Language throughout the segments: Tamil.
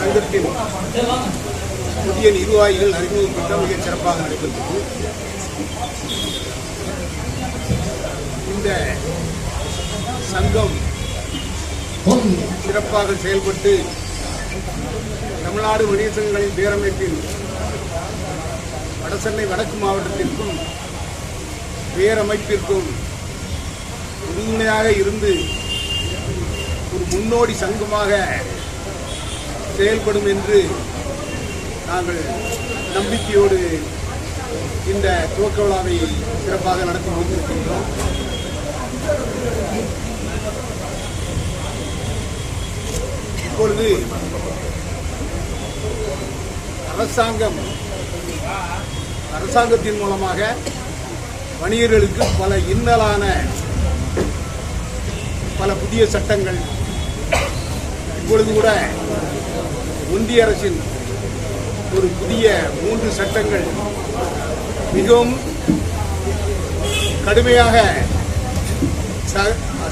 சங்கத்தின் புதிய நிர்வாகிகள் அறிமுகம் பெற்ற மிகச் சிறப்பாக நடைபெற்றது. இந்த சங்கம் சிறப்பாக செயல்பட்டு தமிழ்நாடு வணிக சங்கங்களின் பேரமைப்பின் வடசென்னை வடக்கு மாவட்டத்திற்கும் பேரமைப்பிற்கும் உறுதுணையாக இருந்து முன்னோடி சங்கமாக செயல்படும் என்று நாங்கள் நம்பிக்கையோடு இந்த துவக்க விழாவை சிறப்பாக நடத்தி கொண்டிருக்கின்றோம் இப்பொழுது அரசாங்கம் அரசாங்கத்தின் மூலமாக வணிகர்களுக்கு பல இன்னலான பல புதிய சட்டங்கள் இப்பொழுது கூட ஒன்றிய அரசின் ஒரு புதிய மூன்று சட்டங்கள் மிகவும் கடுமையாக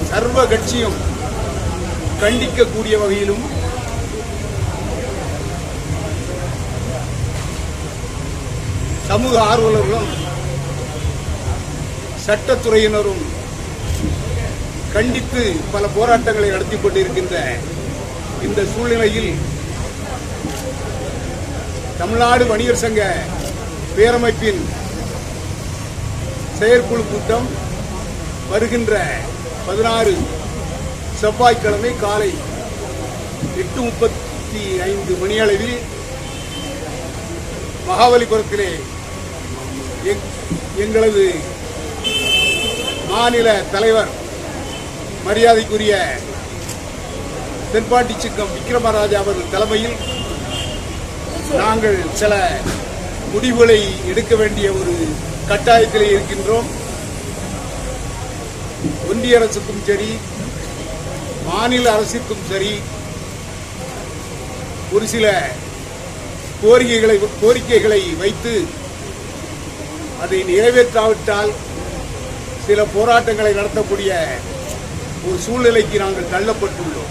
சர்வ கட்சியும் கண்டிக்கக்கூடிய வகையிலும் சமூக ஆர்வலர்களும் சட்டத்துறையினரும் கண்டித்து பல போராட்டங்களை நடத்தி கொண்டிருக்கின்ற இந்த சூழ்நிலையில் தமிழ்நாடு வணிகர் சங்க பேரமைப்பின் செயற்குழு கூட்டம் வருகின்ற பதினாறு செவ்வாய்க்கிழமை காலை எட்டு முப்பத்தி ஐந்து மணியளவில் மகாபலிபுரத்திலே எங்களது மாநில தலைவர் மரியாதைக்குரிய தென்பாட்டி சிங்கம் விக்ரமராஜா அவர்கள் தலைமையில் நாங்கள் சில முடிவுகளை எடுக்க வேண்டிய ஒரு கட்டாயத்தில் இருக்கின்றோம். ஒன்றிய அரசுக்கும் சரி மாநில அரசிற்கும் சரி ஒரு சில கோரிக்கைகளை கோரிக்கைகளை வைத்து அதை நிறைவேற்றாவிட்டால் சில போராட்டங்களை நடத்தக்கூடிய ஒரு சூழ்நிலைக்கு நாங்கள் தள்ளப்பட்டுள்ளோம்.